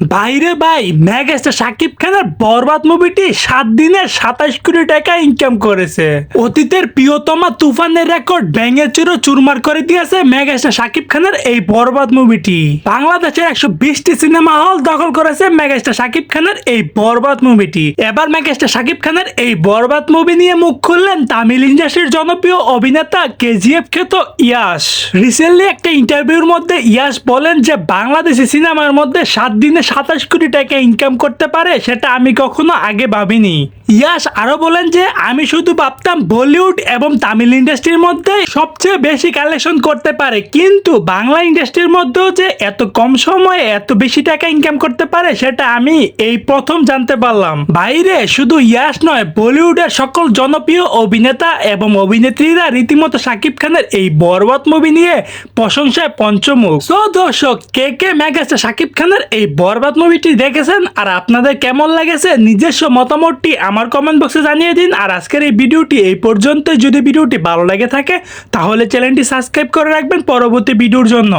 বাইরে ভাই, ম্যাগাস্টার সাকিব খানের বরবাদ মুভিটি সাত দিনে সাতাশ কোটি টাকা ইনকাম করেছে। অতীতের প্রিয়তমা তুফানের রেকর্ড ভেঙে চুরো চুরমার করে দিয়েছে ম্যাগাস্টার সাকিব খানের এই বরবাদ মুভিটি বাংলাদেশের একশো বিশটি সিনেমা হল দখল করেছে মেগাস্টার সাকিব খানের এই বরবাদ মুভিটি এবার মেগাস্টার সাকিব খানের এই বরবাদ মুভি নিয়ে মুখ খুললেন তামিল ইন্ডাস্ট্রির জনপ্রিয় অভিনেতা কেজিএফ খ্যাত ইয়াস। রিসেন্টলি একটা ইন্টারভিউর মধ্যে ইয়াস বলেন যে, বাংলাদেশি সিনেমার মধ্যে সাত দিনে সাতাশ কোটি টাকা ইনকাম করতে পারে সেটা আমি কখনো আগে ভাবিনি। ইয়াস, আরও বলেন যে আমি শুধু ভাবতাম বলিউড এবং তামিল ইন্ডাস্ট্রির মধ্যে সবচেয়ে বেশি কালেকশন করতে পারে। কিন্তু বাংলা ইন্ডাস্ট্রির মধ্যেও যে এত কম সময়ে এত বেশি টাকা ইনকাম করতে পারে, সেটা আমি এই প্রথম জানতে পারলাম। বাইরে শুধু ইয়াস নয়, বলিউডের সকল জনপ্রিয় অভিনেতা এবং অভিনেত্রীরা রীতিমতো শাকিব খানের এই বরবাদ মুভি নিয়ে প্রশংসায় পঞ্চমুখ। সো দর্শক, কে কে মেগাস্টার শাকিব খানের এই বরবাদ মুভিটি দেখেছেন? আর আপনাদের কেমন লেগেছে? নিজস্ব মতামতটি আমার কমেন্ট বক্সে জানিয়ে দিন। আর আজকের এই ভিডিওটি এই পর্যন্ত যদি ভিডিওটি ভালো লাগে থাকে, তাহলে চ্যানেলটি সাবস্ক্রাইব করে রাখবেন পরবর্তী ভিডিওর জন্য।